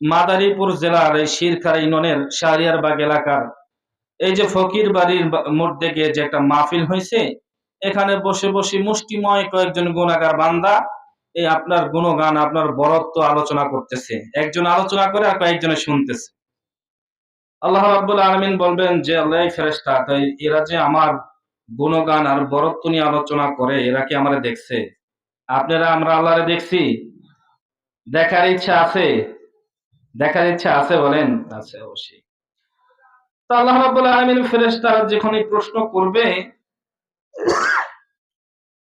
মাদারীপুর জেলার এই শিরখার ইউনিয়নের শাহরিয়ার বাগ এলাকার এই যে ফকির বাড়ির মধ্যে গিয়ে যে একটা মাহফিল হয়েছে, এখানে বসে বসে মুষ্টিময় কয়েকজন গুণাগার বান্দা এই আপনার গুণগান, আপনার বরত্ব আলোচনা করতেছে। একজন আলোচনা করে আর কয়েকজনে শুনতেছে। আল্লাহ রাব্বুল আলামিন বলবেন যে, আল্লাহ ফেরেশতা তাই এরা যে আমার গুণগান আর বরত্ব নিয়ে আলোচনা করে, এরা কি আমারে দেখছে? আপনারা, আমরা আল্লাহরে দেখছি। দেখার ইচ্ছা আছে। দেখার ইচ্ছা আছে বলেন? আছে অবশ্যই। তো আল্লাহ রাব্বুল আলামিন ফেরেশতারা যখন এই প্রশ্ন করবে,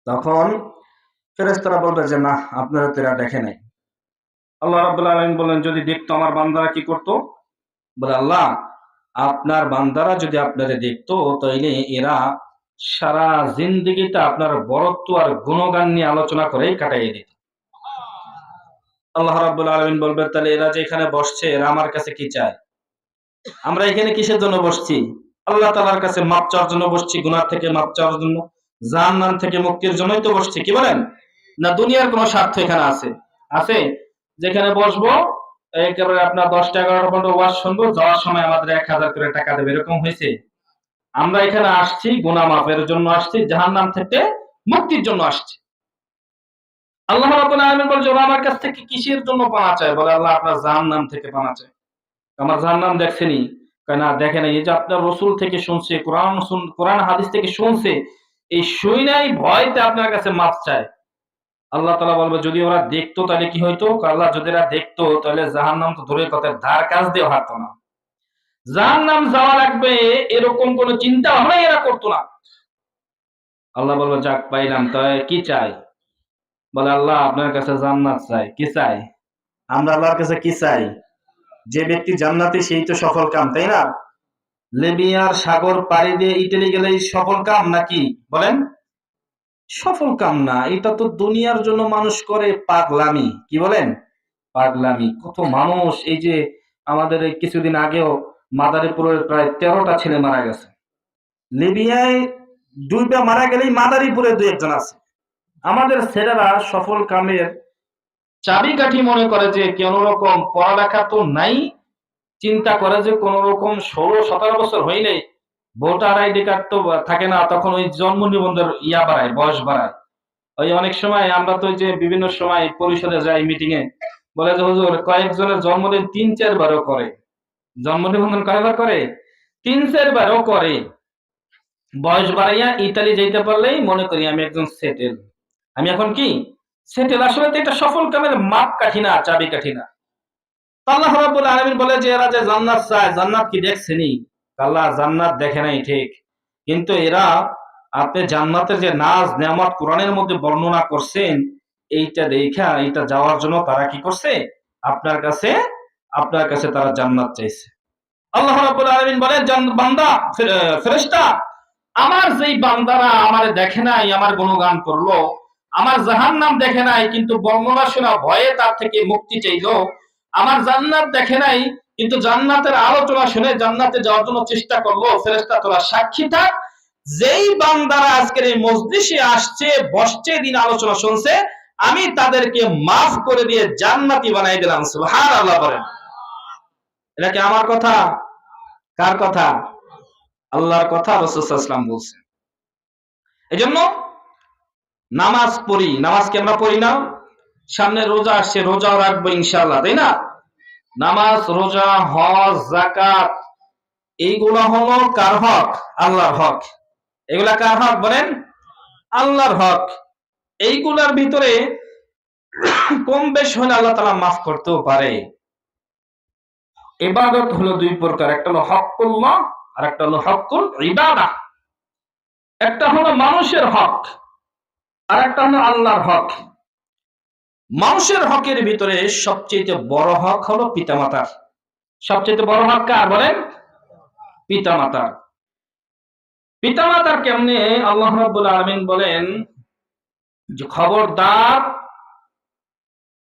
তখন ফেরেশতারা বলবে যে, না, আপনারা তো এরা দেখে নাই। আল্লাহ রাব্বুল আলামিন বলেন যদি দেখতো আমার বান্দারা কি করতো? বলে, আল্লাহ, আপনার বান্দারা যদি আপনারা দেখতো, তাইলে এরা সারা জিন্দগিটা আপনার বরত্ব আর গুণগান নিয়ে আলোচনা করেই কাটাইয়ে দিত। আল্লাহ রাব্বুল আলামিন বলবে তাহলে এরা যে এখানে বসছে, এরা আমার কাছে কি চায়? আমরা এখানে কিসের জন্য বসছি? আল্লাহ তাআলার কাছে মাপ চাওয়ার জন্য বসছি, গুনাহ থেকে মাপ চাওয়ার জন্য, জাহান্নাম থেকে মুক্তির জন্যই তো বসছি, কি বলেন? না, দুনিয়ার কোনো স্বার্থ এখানে আছে? আছে? যেখানে বসবো, একেবারে আপনার দশটা এগারোটা পর্যন্ত ওয়াজ শুনব, যাওয়ার সময় আমাদের এক হাজার করে টাকা দেবে, এরকম হয়েছে? আমরা এখানে আসছি গুনা মাপের জন্য আসছি, জাহান্নাম থেকে মুক্তির জন্য আসছি। আল্লাহ রাব্বুল আলামিন বলছে ওরা আমার কাছ থেকে কিসের জন্য পানা চায়? বলে, আল্লাহ আপনার জাহান্নাম থেকে পানা চায়। আমার জাহান্নাম দেখছেনি না দেখে নাই। এই যে আপনার রসুল থেকে শুনছে, কোরআন কোরআন হাদিস থেকে শুনছে, এই শুই নাই, ভয়তে আপনার কাছে মাপ চায়। আল্লাহ তালা বলবে, যদি ওরা দেখতো তাহলে কি হইতো? আল্লাহ যদি এরা দেখতো, তাহলে জাহান্নাম তো দূরের কথা ধার কাজ দিয়ে হারতো না। জাহান্নাম যাওয়া লাগবে, এরকম কোন চিন্তা ভাবনাই এরা করতো না। আল্লাহ বলবে, যাক, পাইলাম। তাই কি চাই? বলে, আল্লাহ, আপনার কাছে জান্নাত চাই। কি চাই? আমরা আল্লাহর কাছে কি চাই? যে ব্যক্তি জান্নাতি, সেই তো সফল কাম, তাই না? লিবিয়ার সাগর পাড়ি দিয়ে ইটালি গেলেই সফল কাম নাকি? বলেন। সফল কাম না, এটা তো দুনিয়ার জন্য মানুষ করে পাগলামি। কি বলেন? পাগলামি। কত মানুষ, এই যে আমাদের কিছুদিন আগেও মাদারীপুরের প্রায় তেরোটা ছেলে মারা গেছে। লিবিয়ায় দুইটা মারা গেলেই মাদারীপুরে দুই একজন আছে। আমাদের ছেলেরা সফল কামের চাবিকাঠি মনে করে যে কোন রকম পড়ালেখা তো নাই। চিন্তা করে যে কোন রকম ষোলো, সতেরো বছর হইলে ভোটার আইডি কার্ড তো থাকে না, তখন ওই জন্ম নিবন্ধন ইয়া বাড়ায়, বয়স বাড়ায়। ওই অনেক সময় আমরা তো যে বিভিন্ন সময় পরিষদে যাই মিটিং এ, বলে যে হুজুর, কয়েকজনের জন্মদিন তিন চারবারও করে। জন্ম নিবন্ধন কয়বার করে? তিন চারবারও করে। বয়স বাড়াইয়া ইতালি যেতে পারলেই মনে করি আমি একজন সেটেল। আমি এখন কি? সেটেল আসলে এটা সফল কামের মাপ কাঠি না চাবি কাঠি না আল্লাহ রাব্বুল আলামিন বলে যে, এরা যে জান্নাত চায়, জান্নাত কি দেখছেনি? আল্লাহ জান্নাত দেখে নাই, ঠিক। কিন্তু এরা আপনি জান্নাতের যে নাজ কোরআনের মধ্যে বর্ণনা করছেন, এইটা দেখা, এইটা যাওয়ার জন্য তারা কি করছে? আপনার কাছে আপনার কাছে তারা জান্নাত চাইছে। আল্লাহ রাব্বুল আলামিন বলে বান্দা ফেরেশতা, আমার যেই বান্দারা আমারে দেখে নাই, আমার গুণগান করল আমার জাহান্নাম দেখে নাই, কিন্তু শোনা ভয়ে তার থেকে মুক্তি চাইলো। আমার জান্নাত দেখে নাই, কিন্তু জান্নাতের আলোচনা শুনে জান্নাতে যাওয়ার জন্য চেষ্টা করল, ফেরেশতা তোরা সাক্ষী থাক যেই বান্দারা আজকের এই মসজিদে আসছে, বসছে, দিন আলোচনা শুনছে, আমি তাদেরকে মাফ করে দিয়ে জান্নাতি বানাই দিলাম, সুবহানাল্লাহ বলেন। এটা কি আমার কথা? কার কথা? আল্লাহর কথা রসুলাম বলছেন। এই জন্য নামাজ পড়ি। নামাজ কি আমরা পড়ি না। সামনে রোজা আসছে, রোজাও রাখব ইনশাল্লাহ তাই না? নামাজ, রোজা, হজ জাকাত এইগুলা হলো কার হক? আল্লাহর হক। এগুলা কার হক বলেন? আল্লাহর হক। এইগুলার ভিতরে কম বেশ হলে আল্লাহ তালা মাফ করতেও পারে। ইবাদত হলো দুই প্রকার, একটা হলো হকুল্লাহ আর একটা হলো হকুল ইবাদা। একটা হলো মানুষের হক। আর একটা হলো আল্লাহর হক। মানুষের হকের ভিতরে সবচেয়ে বড় হক হলো পিতামাতার সবচেয়ে বড় হক কার বলেন? পিতামাতার পিতামাতার কেমনে আল্লাহ রাব্বুল আলামিন বলেন যে খবরদার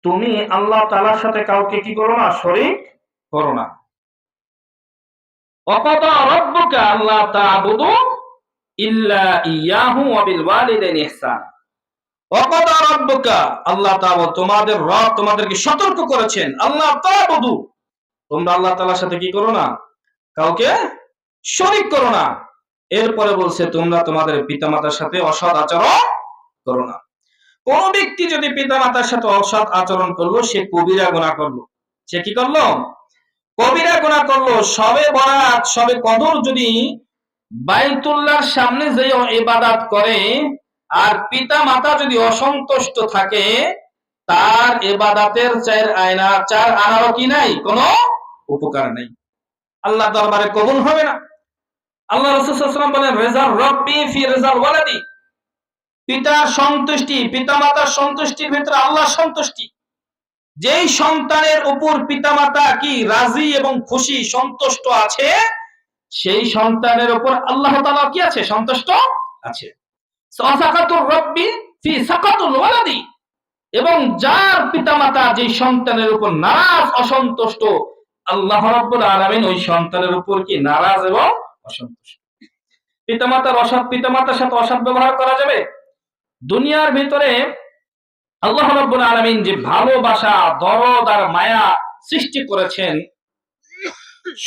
তুমি আল্লাহ তাআলার সাথে কাউকে কি করো না শরীক করো না। অকদা রব্বুকা আল্লাহ তা'বুদু ইল্লা ইয়াহু ওয়া বিল ওয়ালিদাইনি ইহসান। আল্লাহ তোমাদের রব তোমাদেরকে সতর্ক করেছেন। আল্লাহ তা'বুদু তোমরা আল্লাহ তাআলার সাথে কি করো না? কাউকে শরিক করো না। এরপরে বলছে, তোমরা তোমাদের পিতামাতার সাথে অসৎ আচরণ করো না। কোন ব্যক্তি যদি পিতামাতার সাথে অসৎ আচরণ করল, সে কবিরা গুনাহ করল। সে কি করল? কবিরা গুনাহ করল। সবে বরাত, সবে কদর যদি বাইতুল্লাহর সামনে যে ইবাদত করে আর পিতা মাতা যদি অসন্তুষ্ট থাকে, তার এবাদাতের চার আয়না, চার আনারও কি নাই? কোনো উপকার নেই। আল্লাহ দরবারে কবুল হবে না। আল্লাহ রসুলাম বলেন, রেজাল রব্বি ফি রেজাল ওয়ালাদি। পিতার সন্তুষ্টি, পিতামাতার সন্তুষ্টির ভিতরে আল্লাহ সন্তুষ্টি। যেই সন্তানের উপর পিতামাতা কি রাজি এবং খুশি, সন্তুষ্ট আছে, সেই সন্তানের উপর আল্লাহ কি আছে? সন্তুষ্ট আছে। এবং যার পিতামাতা যে সন্তানের উপর নারাজ, অসন্তুষ্ট, আল্লাহ রাব্বুল আলামিন ওই সন্তানের উপর কি নারাজ এবং অসন্তুষ্ট? পিতামাতার অসৎ, পিতামাতার সাথে অসৎ ব্যবহার করা যাবে? দুনিয়ার ভিতরে আল্লাহ রাব্বুল আলামিন যে ভালোবাসা, দরদ আর মায়া সৃষ্টি করেছেন,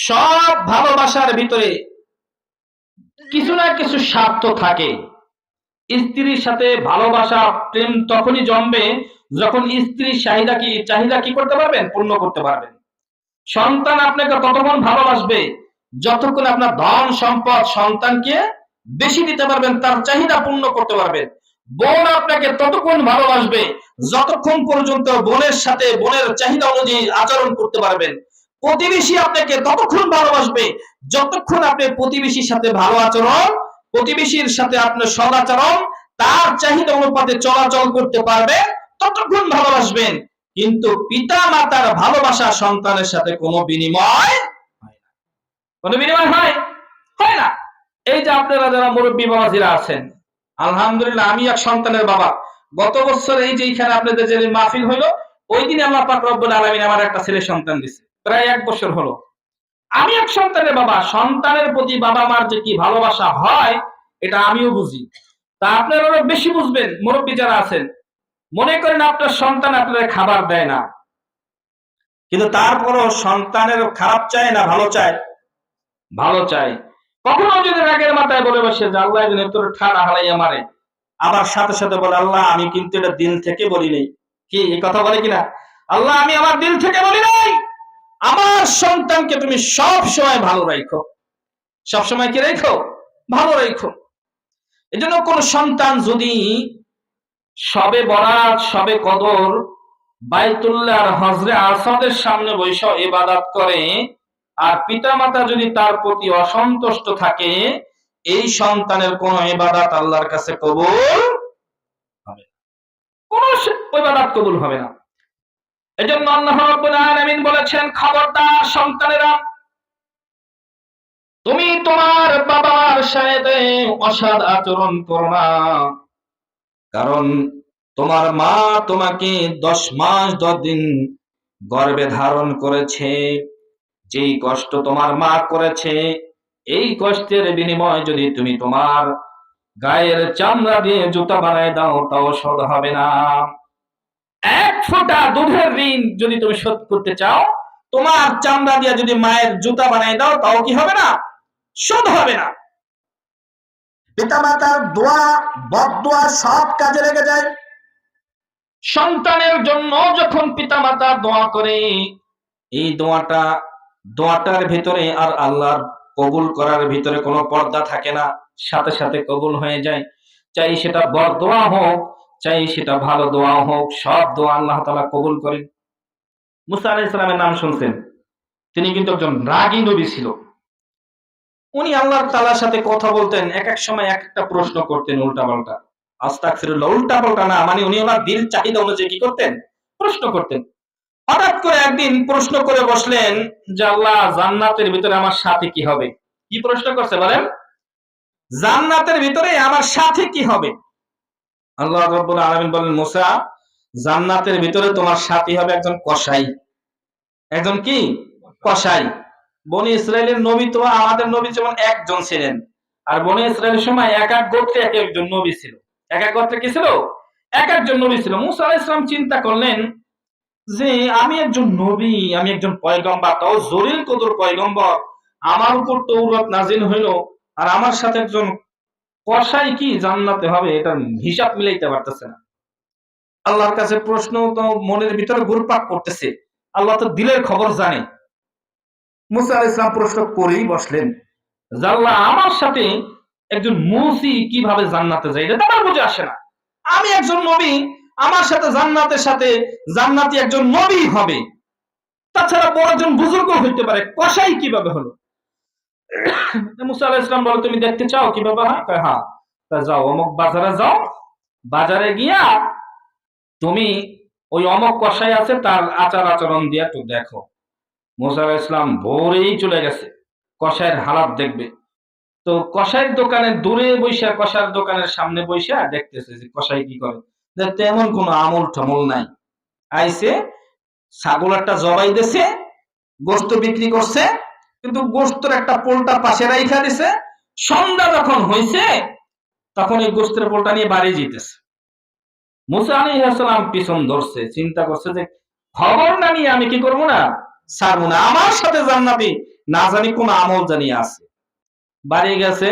সব ভালোবাসার ভিতরে কিছু না কিছু স্বার্থ থাকে। স্ত্রীর সাথে ভালোবাসা, প্রেম তখনই জমবে যখন স্ত্রীর চাহিদা কি চাহিদা কি করতে পারবেন? পূর্ণ করতে পারবেন। সন্তান আপনাকে ততক্ষণ ভালোবাসবে? যতক্ষণ আপনার ধন, সম্পদ, সন্তানকে বেশি দিতে পারবেন, তার চাহিদা পূর্ণ করতে পারবেন। বোন আপনাকে ততক্ষণ ভালোবাসবে যতক্ষণ পর্যন্ত বোনের সাথে, বোনের চাহিদা অনুযায়ী আচরণ করতে পারবেন। প্রতিবেশী আপনাকে ততক্ষণ ভালোবাসবে যতক্ষণ আপনি প্রতিবেশীর সাথে ভালো আচরণ প্রতিবেশীর সাথে আপনার সদাচরণ তার চাহিদা অনুপাতে চলাচল করতে পারবে, ততক্ষণ ভালোবাসবেন। কিন্তু পিতা মাতার ভালোবাসা সন্তানের সাথে কোনো বিনিময় কোনো বিনিময় হয়? হয় না। এই যে আপনারা যারা মুরব্বী বাবাজিরা আছেন, আলহামদুলিল্লাহ আমি এক সন্তানের বাবা। গত বছর এই যে এখানে আপনাদের যে মাহফিল হইল, ওই দিন আল্লাহ পাক রব্বুল আলামিন আমার একটা ছেলে সন্তান দিছে। প্রায় এক বছর হলো। আমি এক সন্তানের বাবা, সন্তানের প্রতি বাবা মার যে কি ভালোবাসা হয়, এটা আমিও বুঝি। তা আপনারা আরও বেশি বুঝবেন, মুরব্বী যারা আছেন। মনে করেন আপনার সন্তান আপনার খাবার দেয় না। কিন্তু তারপরও সন্তানের খারাপ চায় না, ভালো চায়? ভালো চায়। কখনো যদি রাগের মাথায় বলে বসে যে, আল্লাহ যেন তোর ঠাড়া হারাইয়া মারে। আবার সাথে সাথে বলে, আল্লাহ, আমি কিন্তু এটা দিল থেকে বলি নাই কি, এই কথা বলে কিনা? আল্লাহ, আমি আমার দিল থেকে বলি নাই আমার সন্তানকে তুমি সব সময় ভালো রাখো। সব সময় কি রেখো? ভালো রেখো। এজন্য কোন সন্তান যদি সবে বরাত, সবে কদর বাইতুল্লাহ আর হজরে আসাদের সামনে বৈশ ইবাদত করে আর পিতামাতা যদি তার প্রতি অসন্তুষ্ট থাকে, এই সন্তানের কোন ইবাদত আল্লাহর কাছে কবুল হবে কোন ইবাদত কবুল হবে না। এজন্য আল্লাহ রাব্বুল আলামিন বলেছেন, খবরদার সন্তানেরা, তুমি তোমার বাবার সাথে অসৎ আচরণ করো না। কারণ তোমার মা তোমাকে দশ মাস দশ দিন গর্ভে ধারণ করেছে। যেই কষ্ট তোমার মা করেছে, এই কষ্টের বিনিময় যদি তুমি তোমার গায়ের চামড়া দিয়ে জুতা বানায় দাও, তাও শোধ হবে না। এক ফোঁটা দুধের ঋণ যদি তুমি শোধ করতে চাও তোমার চামড়া দিয়ে যদি মায়ের জুতা বানায় দাও তাও কি হবে না? শোধ হবে না। পিতামাতার দোয়া বদোয়া সব কাজে লেগে যায়। সন্তানের জন্য যখন পিতামাতা দোয়া করে এই দোয়াটা দোয়াটার ভিতরে আর আল্লাহর কবুল করার ভিতরে কোনো পর্দা থাকে না। সাথে সাথে কবুল হয়ে যায়। চাই সেটা বড় দোয়া হোক চাই সেটা ভালো দোয়া হোক, সব দোয়া আল্লাহ তালা কবুল করেন। মুসা আলাহ ইসলামের নাম শুনছেন। তিনি কিন্তু একজন রাগী নবী ছিল। উনি আল্লাহ তালার সাথে কথা বলতেন, এক এক সময় এক একটা প্রশ্ন করতেন উল্টা পাল্টা আস্তাগফিরুল্লাহ উল্টা পাল্টা না মানে উনি ওনার দিল চাহিদা অনুযায়ী কি করতেন? প্রশ্ন করতেন। হঠাৎ করে একদিন প্রশ্ন করে বসলেন যে, আল্লাহ, জান্নাতের ভিতরে আমার সাথে কি হবে? কি প্রশ্ন করছে বলেন? জান্নাতের ভিতরে আমার সাথে কি হবে? আল্লাহ রাব্বুল আলামিন বলেন, মুসা, জান্নাতের ভিতরে তোমার সাথী হবে একজন কসাই। একজন কি? কসাই। বনি ইসরায়েলের নবী তো, আমাদের নবী যেমন একজন ছিলেন, আর বনি ইসরায়েলের সময় এক এক গোত্রে এক একজন নবী ছিল। এক এক গোত্রে কি ছিল? এক একজন নবী ছিল। মুসা আলাইহিস সালাম চিন্তা করলেন যে, আমি একজন নবী, আমি একজন পয়গম্বর, তাও জরিল কদর পয়গম্বর। আমার উপর তৌরাত নাজিল হইল, আর আমার সাথে একজন কসাই কি জান্নাতে হবে এটা হিসাব মিলাইতে পারতেছে না। আল্লাহর কাছে প্রশ্ন তো মনের ভিতরে ঘুরপাক করতেছে। আল্লাহ তো দিলের খবর জানে। মুসা ইসলাম প্রশ্ন করেই বসলেন জাল্লাহ আমার সাথে একজন মুসি কীভাবে জান্নাতে যায়? এটা আমার বুঝে আসে না। আমি একজন নবী, আমার সাথে জান্নাতের সাথে জান্নাতি একজন নবী হবে। তাছাড়া বড় একজন বুজুর্গ হইতে পারে। কসাই কীভাবে হলো? মুসা আলাহ ইসলাম বলো তুমি দেখতে চাও কীভাবে হয় কয়, হ্যাঁ। তা যাও অমুক বাজারে যাও। বাজারে গিয়া তুমি ওই অমক কষাই আছে তার আচার আচরণ দিয়ে একটু দেখো। মুসা ইসলাম ভোরেই চলে গেছে কষাইয়ের হালাত দেখবে। তো কষাইয়ের দোকানে দূরে বৈশা কষার দোকানের সামনে বৈশা দেখতেছে যে কষাই কি করে। তেমন কোনো আমল ঠমল নাই। আইসে ছাগল একটা জবাই দিছে গোস্ত বিক্রি করছে কিন্তু গোস্তের একটা পোলটা পাশে রাইখা দিছে। সন্ধ্যা যখন হয়েছে তখন এই গোস্তের পোলটা নিয়ে বাড়ি যেতেছে মুসা পিছন ধরছে, চিন্তা করছে যে, খবর না নিয়ে আমি কি না? না। আমার সাথে জান্নাতি না জানি কোন আমল আছে। বাড়ি গেছে,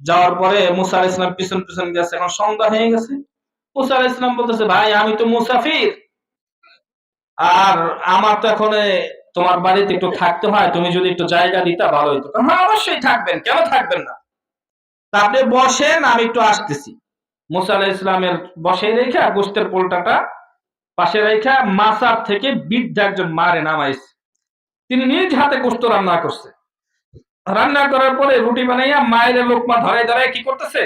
যাওয়ার পরে মুসা ইসলাম পিছন পিছন গেছে, এখন সন্ধ্যা হয়ে গেছে। মুসা ইসলাম বলতেছে, ভাই, আমি তো মুসাফির। আর আমার তো এখন তোমার বাড়িতে একটু থাকতে হয়, তুমি যদি একটু জায়গা দিতা, ভালো হইতো। হ্যাঁ অবশ্যই থাকবেন, কেন থাকবেন না? আপনি বসেন, আমি একটু আসতেছি। মুসা আলাহ ইসলামের বসে রেখে, গোস্তের পোলটাটা পাশে রেখে মাসার থেকে বৃদ্ধ একজন মারে নামাইছে। তিনি নিজ হাতে গোস্ত রান্না করছে। রান্না করার পরে রুটি বানাইয়া মায়ের লোকমা ধরে ধরে কি করতেছে?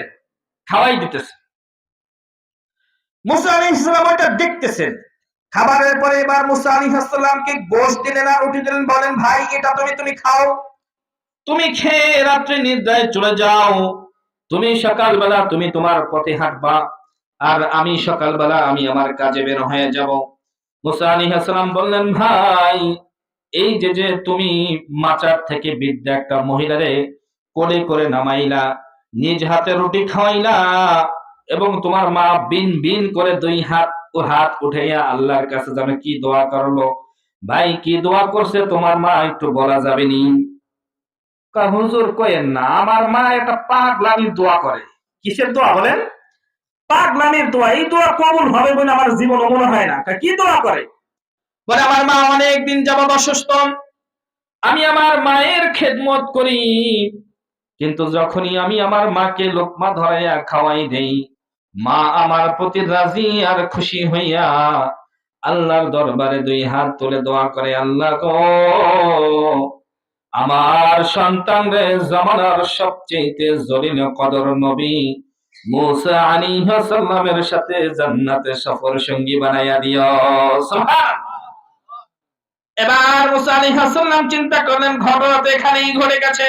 খাওয়াই দিতেছে। মুসা আলী ইসলাম ওটা দেখতেছেন। খাবারের পরে এবার মুসা আলী হাসলামকে গোশ দিলেন আর রুটি দিলেন, বলেন, ভাই, এটা তুমি তুমি খাও। তুমি খেয়ে রাত্রে নিদ্রায় চলে যাও। তুমি সকালবেলা, তুমি তোমার পথে হাঁটবা। আর আমি সকালবেলা, আমি আমার কাজে বের হয়ে যাব। মুসা আলী হাসলাম বললেন, ভাই, এই যে যে তুমি মাচার থেকে বিদ্যা একটা মহিলারে কোলে করে নামাইলা, নিজ হাতে রুটি খাওয়াইলা, এবং তোমার মা বিন বিন করে দুই হাত হাত উঠাইয়া আল্লাহর কাছে যেন কি দোয়া করল? ভাই, কি দোয়া করছে তোমার মা? একটু বলা যাবে নি? হুজুর কয়েন না, আমার মা একটা পাগলামির দোয়া করে। কিসের দোয়া বলেন? পাগলামির দোয়া, এই দোয়া হবে বলে আমার জীবন মনে হয় না। কি দোয়া করে? বলে, আমার মা অনেক দিন অসুস্থ। আমি আমার মায়ের খেদমত করি। কিন্তু যখনই আমি আমার মাকে লোকমা ধরাইয়া খাওয়াই দেই মা আমার প্রতি রাজি আর খুশি হইয়া আল্লাহর দরবারে দুই হাত তুলে দোয়া করে, আল্লাহ গো, আমার সন্তান রে জামানার সবচেয়ে জলিল কদর নবী মুসা আলাইহিস সালামের সাথে জান্নাতে সফর সঙ্গী বানাইয়া দিও। এবার মুসা আলাইহিস সালাম চিন্তা করলেন তো এখানেই ঘটে গেছে।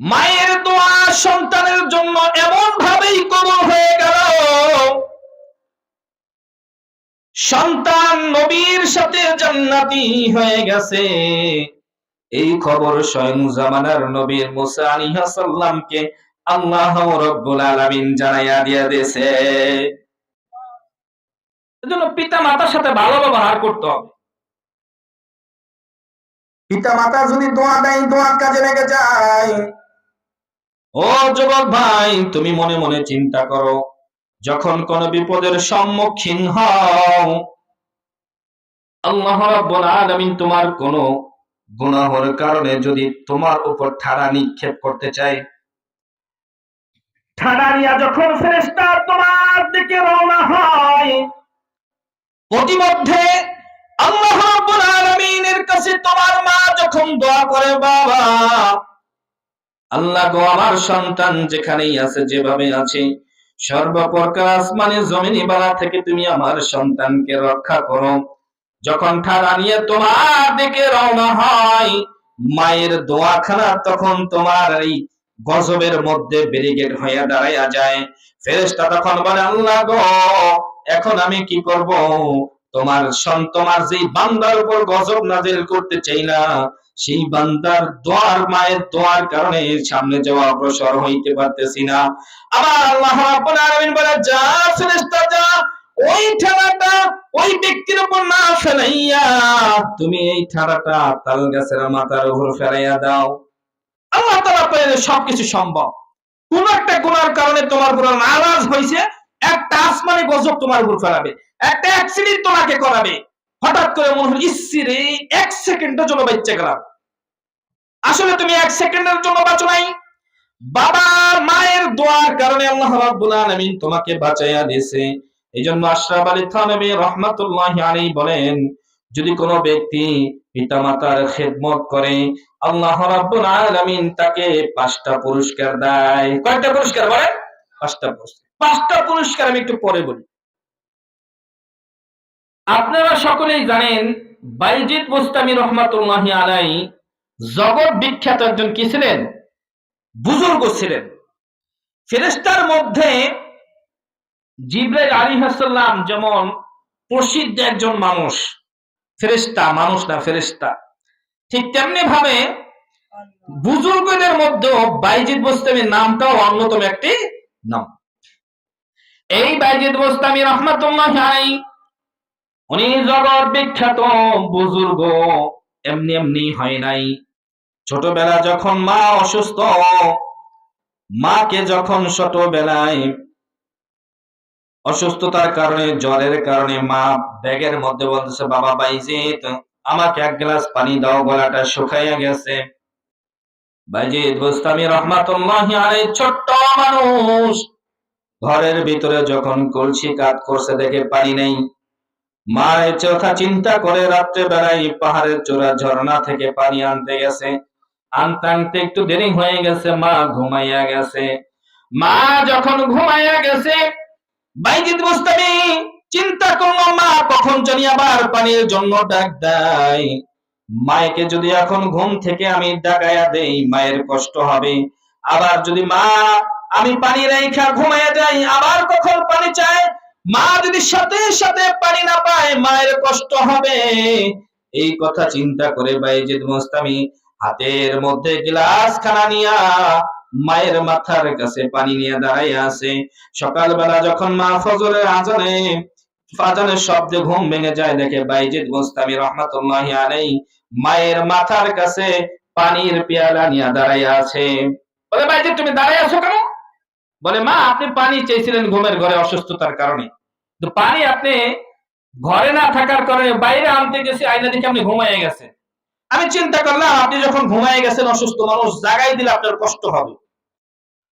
মায়ের দোয়া সন্তানের জন্য এমন ভাবেই কবল হয়ে গেল। সন্তান নবীর সাথে জান্নাতি হয়ে গেছে। এই খবর স্বয়ং জামানার নবীর মুসা আলাইহিস সালামকে আল্লাহ রাব্বুল আলামিন জানাইয়া দিয়া দিয়েছে। এজন্য পিতা মাতার সাথে ভালো ব্যবহার করতে হবে। পিতা মাতা যদি দোয়া দেয়, দোয়ার কাজে লেগে যায় ও যুবক ভাই তুমি মনে মনে চিন্তা করো যখন কোন বিপদের সম্মুখীন হও আল্লাহ রাব্বুল আলামিন তোমার কোন গুনাহর কারণে যদি তোমার উপর ঠাড়া নিক্ষেপ করতে চায়। ঠাড়া নিয়ে যখন ফেরেশতা তোমার দিকে রওনা হয় প্রতিমধ্যে আল্লাহ রাব্বুল আলামিনের কাছে তোমার মা যখন দোয়া করে বাবা আল্লাহ গো আমার সন্তান যেখানেই আছে, যেভাবে আছে, সর্বপ্রকার আসমানে জমিনি বালা থেকে তুমি আমার সন্তানকে রক্ষা করো। যখন ঠাড়া নিয়ে তোমার দিকে রওনা হয়, মায়ের দোয়াখানা তখন তোমার এই গজবের মধ্যে ব্যারিকেড হয়ে দাঁড়াইয়া যায়। ফেরেশতা তখন বলে, আল্লাহ গো, এখন আমি কি করব? তোমার সন, তোমার যেই বান্দার উপর গজব নাজিল করতে চাই না সেই বান্দার দোয়ার, মায়ের দোয়ার কারণে সামনে যাওয়া অগ্রসর হইতে পারতেছি না। আবার আল্লাহ রাব্বুল আলামিন বলে, যা ফেরেশতা, যা, ওই ঠেলাটা, ওই ব্যক্তির উপর না ফেলাইয়া তুমি এই ঠেলাটা তাল গাছের মাথার উপর ফেলাইয়া দাও। আল্লাহ তালা পেলে সবকিছু সম্ভব। কোন একটা গুনার কারণে তোমার উপর নারাজ হয়েছে একটা আসমানি গজব তোমার উপর ফেলাবে, একটা অ্যাক্সিডেন্ট তোমাকে করাবে। হঠাৎ করে মনে হল ইসিরে এক সেকেন্ডের জন্য বাচ্চা গেলাম। আসলে তুমি এক সেকেন্ডের জন্য বাঁচো নাই। বাবা মায়ের দোয়ার কারণে আল্লাহ রাব্বুল আলামিন তোমাকে বাঁচাইয়া দিয়েছে। এই জন্য আশরাফ আলী থানবী রহমাতুল্লাহ আলী বলেন, যদি কোনো ব্যক্তি পিতামাতার খেদমত করে, আল্লাহ রাব্বুল আলামিন তাকে পাঁচটা পুরস্কার দেয়। কয়টা পুরস্কার বলেন পাঁচটা পুরস্কার। পাঁচটা পুরস্কার আমি একটু পরে বলি। আপনারা সকলেই জানেন, বাইজিদ মুস্তামি রহমাতুল্লাহ আলাই জগৎ বিখ্যাত একজন কি ছিলেন? বুজুর্গ ছিলেন। ফেরেস্তার মধ্যে জিব্রাইল আলী হাসাল্লাম যেমন প্রসিদ্ধ একজন মানুষ ফেরেস্তা মানুষ না ফেরেস্তা ঠিক তেমনি ভাবে বুজুর্গদের মধ্যেও বাইজিদ বোস্তামির নামটাও অন্যতম একটি নাম। এই বাইজিদ বোস্তামি রহমাতুল্লাহ উনি জগৎ বিখ্যাত বুজুর্গ, এমনি এমনি হয় নাই। ছোটবেলা যখন মা অসুস্থ, মাকে যখন ছোটবেলায় অসুস্থতার কারণে, জ্বরের কারণে মা ব্যাগের মধ্যে বলতেছে, বাবা বাইজিৎ আমাকে এক গ্লাস পানি দাও, গলাটা শুকাইয়া গেছে। ছোট্ট মানুষ। ঘরের ভিতরে যখন কলসি কাত করছে, দেখে পানি নেই। মায়ের চোখা চিন্তা করে রাত্রে বেলায় পাহাড়ের চূড়া ঝর্ণা থেকে পানি আনতে গেছে। আনতে আনতে একটু দেরি হয়ে গেছে, মা ঘুমাইয়া গেছে। মা যখন ঘুমাইয়া গেছে বাইজিৎ মুস্তামি চিন্তা করল, মা কখন জানি আবার পানির জন্য ডাক দেয়। মায়েকে যদি এখন ঘুম থেকে আমি ডাকাইয়া দেই, মায়ের কষ্ট হবে। আবার যদি মা, আমি পানি রেখা ঘুমাইয়া যাই, আবার কখন পানি চায়? মা যদি সাথে সাথে পানি না পায়, মায়ের কষ্ট হবে। এই কথা চিন্তা করে বাইজিদ মুস্তামি হাতের মধ্যে গ্লাস খানা নিয়া মায়ের মাথার কাছে পানি নিয়ে দাঁড়াইয়া আছে। সকালবেলা যখন মা ফজরের আজানে, আজানের শব্দে ঘুম ভেঙে যায়, দেখে বাইজিদ মুস্তামি রহমাতুল্লাহ আলাই মায়ের মাথার কাছে পানির পেয়ালা নিয়ে দাঁড়াইয়া আছে। বলে, বাইজিদ, তুমি দাঁড়াই আছো কেন? বলে, মা, আপনি পানি চেয়েছিলেন ঘুমের ঘরে অসুস্থতার কারণে। পানি আপনি ঘরে না থাকার কারণে বাইরে আনতে গেছে আইনা দেখে আপনি ঘুমাইয়ে গেছে আমি চিন্তা করলাম, আপনি যখন ঘুমাইয়ে গেছেন, অসুস্থ মানুষ, জাগাই দিলে আপনার কষ্ট হবে।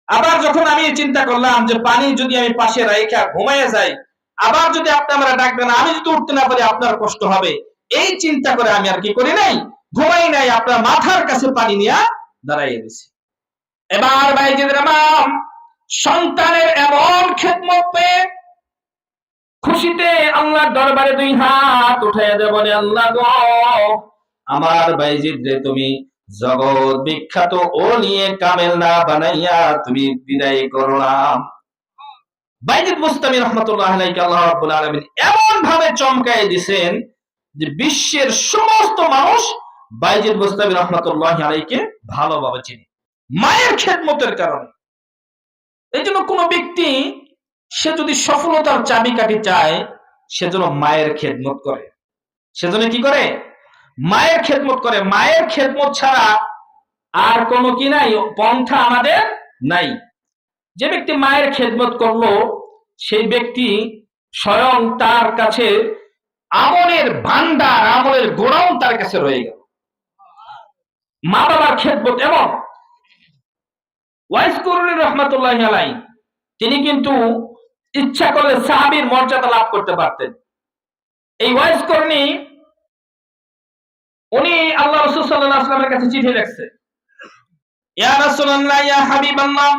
আবার যখন আমি চিন্তা করলাম যে পানি যদি আমি পাশে রাইখা ঘুমাইয়ে যাই, আবার যদি আপনি আমরা ডাকবেন আমি যদি উঠতে না পারি, আপনার কষ্ট হবে। এই চিন্তা করে আমি আর কি করি নাই? ঘুমাই নাই, আপনার মাথার কাছে পানি নিয়ে দাঁড়াইয়ে দিছি এবার ভাইজিদের মাম সন্তানের এমন খেদমত পেয়ে খুশিতে আল্লাহর দরবারে দুই হাত উঠাইয়া দে বলে, আল্লাহ গো আমার বাইজিদ রে, তুমি জগৎ বিখ্যাত, ও নিয়ে কামেল না বানাইয়া তুমি বিদায় করলাম বাইজিদ মুস্তামি রহমতুল্লাহ আলাইকে আল্লাহ রাব্বুল আলামিন এমন ভাবে চমকাই দিছেন যে বিশ্বের সমস্ত মানুষ বাইজিদ মুস্তামি রহমতুল্লাহ আলাইকে ভালোভাবে চিনে। মায়ের খেদমতের কারণে। এই জন্য কোনো ব্যক্তি, সে যদি সফলতার চাবিকাঠি চায় সেজন্য মায়ের খেদমত করে। সেজন্য কি করে? মায়ের খেদমত করে। মায়ের খেদমত ছাড়া আর কোনো কি নাই, পন্থা আমাদের নাই। যে ব্যক্তি মায়ের খেদমত করল, সেই ব্যক্তি স্বয়ং তার কাছে আমলের ভান্ডার আমলের গোড়াউন তার কাছে রয়ে গেল। মা বাবার খেদমত এবং ওয়াইস রহমতুল্লাহ আলাই তিনি কিন্তু ইচ্ছা করলে সাহাবীর মর্যাদা লাভ করতে পারতেন। এই ওয়াইস করণী উনি আল্লাহ রসুল সাল্লাহ আসলামের কাছে চিঠি লিখছে। ইয়া রাসূলুল্লাহ, ইয়া হাবিবাল্লাহ।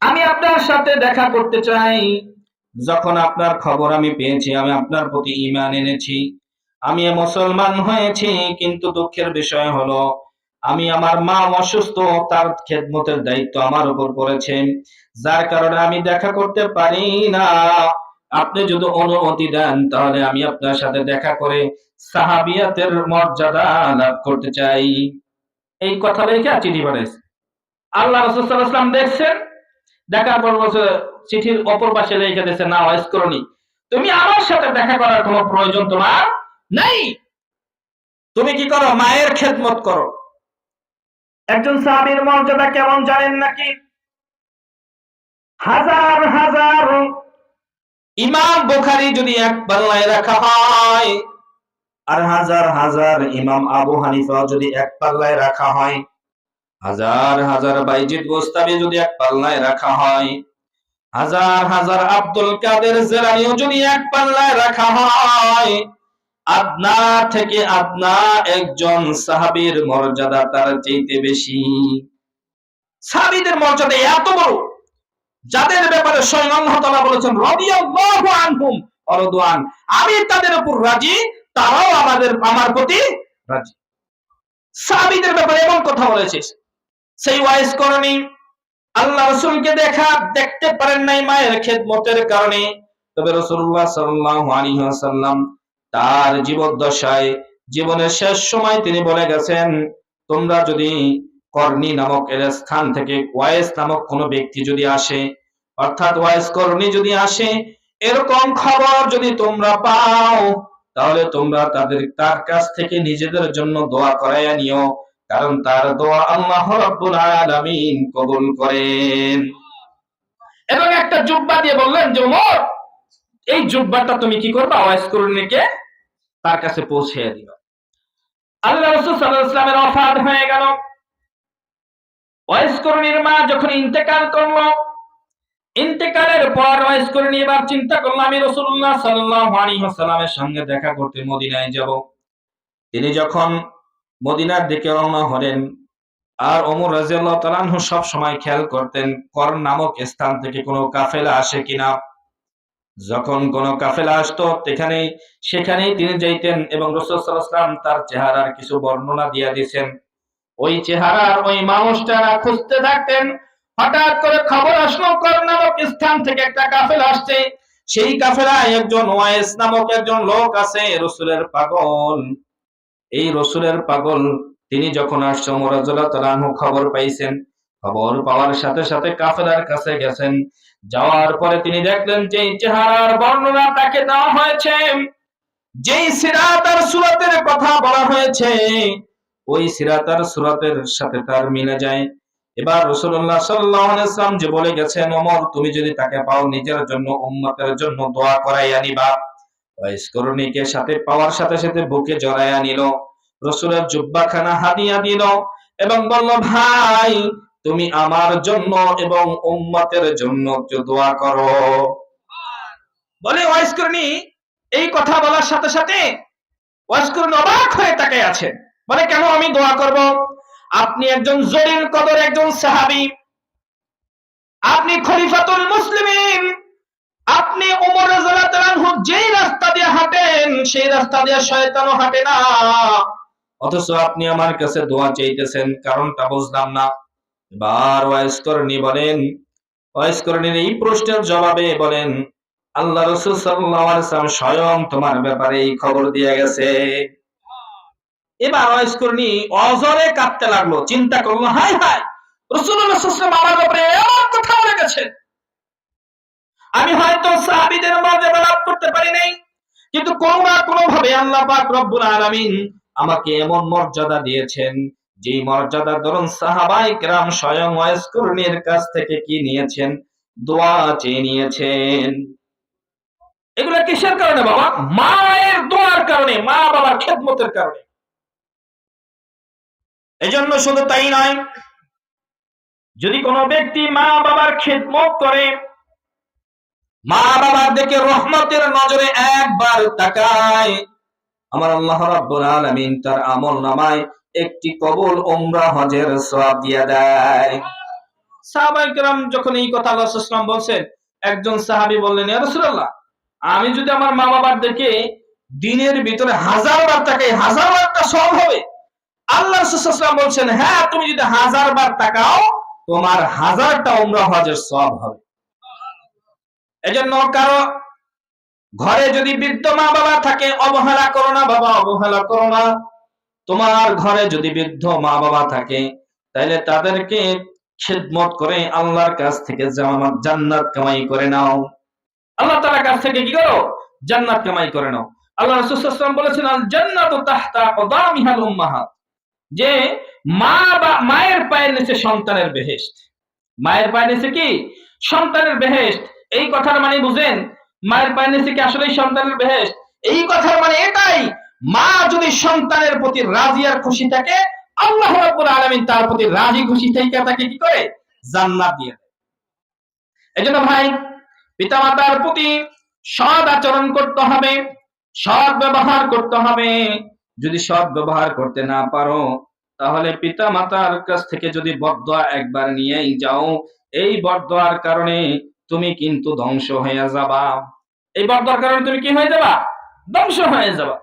আমি আপনার সাথে দেখা করতে চাই। যখন আপনার খবর আমি পেয়েছি, আমি আপনার প্রতি ঈমান এনেছি। আমি মুসলমান হয়েছি, কিন্তু দুঃখের বিষয় হলো, আমি আমার মা অসুস্থ, তার খেদমতের দায়িত্ব আমার উপর পড়েছে। যার কারণে আমি দেখা করতে পারি না। আপনি যদি অনুমতি দেন, তাহলে আমি আপনার সাথে দেখা করে সাহাবিয়াতের মর্যাদা লাভ করতে চাই। এই কথা লিখে চিঠি পাঠাইছে। আল্লাহ রসুলাম দেখছেন, দেখার পর চিঠির অপর পাশে রেখে দিয়েছে, না ওয়াইস করনি। তুমি আমার সাথে দেখা করার কোনো প্রয়োজন তোমার নেই। তুমি কি করো? মায়ের খেদমত করো। একজন সাহাবীর মর্যাদা কেমন জানেন নাকি? হাজার হাজার ইমাম বুখারী যদি এক পাল্লায় রাখা হয় আর হাজার হাজার ইমাম আবু হানিফা যদি এক পাল্লায় রাখা হয় হাজার হাজার বাইজিদ গোস্তাবি যদি এক পাল্লায় রাখা হয় হাজার হাজার আব্দুল কাদের জেলানিও যদি এক পাল্লায় রাখা হয় আদনা থেকে আদনা একজন সাহাবীর মর্যাদা তার চাইতে বেশি। সাহাবীদের মর্যাদা এত বড় যাদের ব্যাপারে স্বয়ং আল্লাহ তাআলা বলেছেন, রাদিয়াল্লাহু আনহুম, অরদওয়ান, আমি তাদের উপর রাজি, তারাও আমাদের, আমার প্রতি রাজি। সাহাবীদের ব্যাপারে এমন কথা বলেছে। সেই ওয়াইস করণী আল্লাহ রসুলকে দেখা, দেখতে পারেন নাই মায়ের খেদমতের কারণে। তবে রসুল্লাহ সাল্লাল্লাহু আলাইহি ওয়াসাল্লাম তার জীবদ্দশায়, জীবনের শেষ সময় তিনি বলে গেছেন, তোমরা যদি কর্ণী নামক এর স্থান থেকে ওয়াইস নামক কোনো ব্যক্তি যদি আসে অর্থাৎ ওয়াইস কর্ণী যদি আসে, এরকম খবর যদি তোমরা পাও, তাহলে তোমরা তাদের, তার কাছ থেকে নিজেদের জন্য দোয়া করাইয়া নিও। কারণ তার দোয়া আল্লাহ রাব্বুল আলামিন কবুল করেন। এবং একটা জুব্বা দিয়ে বললেন যে, ওমর, এই জুব্বাটা তুমি কি করবা? ওয়াইস কর্ণীকে তার কাছে পৌঁছে দিবা আল্লাহ রাসূল সাল্লাল্লাহু আলাইহি ওয়াসাল্লামের ওফাত হয়ে গেল। ওয়াইস কর্ণীর মা যখন ইন্তেকাল করল ইন্তেকালের পর ওয়াইস কর্ণী এবার চিন্তা করল আমি রাসূলুল্লাহ সাল্লাল্লাহু আলাইহি ওয়াসাল্লামের সঙ্গে দেখা করতে মদিনায় যাব। তিনি যখন মদিনার দিকে রওনা হলেন, আর ওমর রাজিয়াল্লাহু তাআলা সব সময় খেয়াল করতেন, কর নামক স্থান থেকে কোনো কাফেলা আসে কিনা। যখন কোন কাফেলা আসতো সেখানেই সেখানেই তিনি যাইতেন এবং রাসূল সাল্লাল্লাহু তার চেহারার কিছু বর্ণনা দিয়া দিয়েছেন ওই চেহারার ওই মানুষটারা খুঁজতে থাকতেন হঠাৎ করে খবর আসলো, কর নামক স্থান থেকে একটা কাফেলা আসছে। সেই কাফেলায় একজন ওয়াইস নামক একজন লোক আছে, রসুলের পাগল। এই রসুলের পাগল, তিনি যখন আসছে রাদিয়াল্লাহু খবর পাইছেন। খবর পাওয়ার সাথে সাথে কাফেলার কাছে গেছেন। যাওয়ার পরে তিনি দেখলেন যে চেহারার বর্ণনা তাকে দেওয়া হয়েছে। যেই সিরাত আর সুরাতের কথা বলা হয়েছে, ওই সিরাত আর সুরাতের সাথে তার মিলে যায়। এবার আলাইহি ওয়াসাল্লাম যে বলে গেছেন, ওমর, তুমি যদি তাকে পাও নিজের জন্য, উম্মতের জন্য দোয়া করাইয়া নিবা। ওয়াইস করণীকে সাথে পাওয়ার সাথে সাথে বুকে জড়াইয়া নিল, রসুলের জুব্বাখানা হাদিয়া দিল এবং বলল, ভাই, তুমি আমার জন্য এবং উম্মতের জন্য দোয়া করো। বলে ওয়াইসকরণী এই কথা বলার সাথে সাথে ওয়াইসকরণী অবাক হয়ে তাকে আছেন। বলে, কেন আমি দোয়া করব? আপনি একজন জলিল কদর, একজন সাহাবী। আপনি খলিফাতুল মুসলিমিন। আপনি ওমর আনহু যেই রাস্তা দিয়ে হাঁটেন, সেই রাস্তা দিয়ে শয়তানও হাঁটে না। অথচ আপনি আমার কাছে দোয়া চাইতেছেন, কারণটা বুঝলাম না। এবার ওয়াইস করনি বলেন, ওয়াইস করনির এই প্রশ্নের জবাবে বলেন, আল্লাহ রাসূল ওয়াসাল্লাম স্বয়ং তোমার ব্যাপারে এই খবর দিয়ে গেছে। এবার ওয়াইস করনি অজরে কাঁদতে লাগল, চিন্তা করল হয়তো সাহাবীদের মর্যাদা দিয়েছেন ধরুন সাহাবাই স্বয়ং কাছ থেকে কি নিয়েছেন? দোয়া চেয়ে নিয়েছেন। এগুলো কিসের কারণে বাবা? মায়ের দোয়ার কারণে মা বাবার খেদমতের কারণে। এজন্য শুধু তাই নয়, যদি কোনো ব্যক্তি মা বাবার খেদমত করে মা বাবার দিকে রহমতের নজরে একবার তাকায়, আমার আল্লাহ রাব্বুল আলামিন তার আমল নামায় একটি কবুল উমরা হজের সওয়াব দিয়ে দেয়। সাহাবায়ে কেরাম যখন এই কথা আল্লাহ সাল্লাল্লাহু বলছেন একজন সাহাবী বললেন, ইয়া রাসূলুল্লাহ, আমি যদি আমার মা বাবার দিকে দিনের ভিতরে হাজার বার তাকাই হাজার বারটা সব হবে। আল্লাহ রাসূল সাল্লাল্লাহু আলাইহি ওয়াসাল্লাম বলছেন হ্যাঁ তুমি যদি হাজার বার তাকাও, তোমার হাজারটা উমরা হজের সওয়াব হবে। এজন্য কারও ঘরে যদি বৃদ্ধ মা বাবা থাকে, অবহেলা করো না বাবা, অবহেলা করো না। তোমার ঘরে যদি বৃদ্ধ মা বাবা থাকে তাহলে তাদেরকে খেদমত করে আল্লাহর কাছ থেকে জান্নাত কামাই করে নাও। আল্লাহ তাআলার কাছ থেকে কি করো? জান্নাত কামাই করে নাও। আল্লাহ রাসূল বলেছেন জান্নাতু তাহতা কদামিহাল উম্মাহাত। যে মা বা মায়ের পায়ের নিচে সন্তানের বেহেশত। মায়ের পায়ের নিচে কি? সন্তানের বেহেশত। এই কথার মানে বুঝেন, মায়ের পায়ের নিচে কি আসলেই সন্তানের বেহেশত? এই কথার মানে এটাই, মা যদি সন্তানের প্রতি রাজি আর খুশি থাকে, আল্লাহ রাব্বুল আলামিন তার প্রতি রাজি খুশি থেকে তাকে কি করে? জান্নাত দিয়ে দেয়। এজন্য ভাই, পিতামাতার প্রতি সদ আচরণ করতে হবে সদ ব্যবহার করতে হবে। যদি সব ব্যবহার করতে না পারো, তাহলে পিতা মাতার কাছ থেকে যদি বদয়া একবার নিয়েই যাও, এই বদয়ার কারণে তুমি কিন্তু ধ্বংস হয়ে যাবা। এই বদয়ার কারণে তুমি কি হয়ে যাবা? ধ্বংস হয়ে যাবা।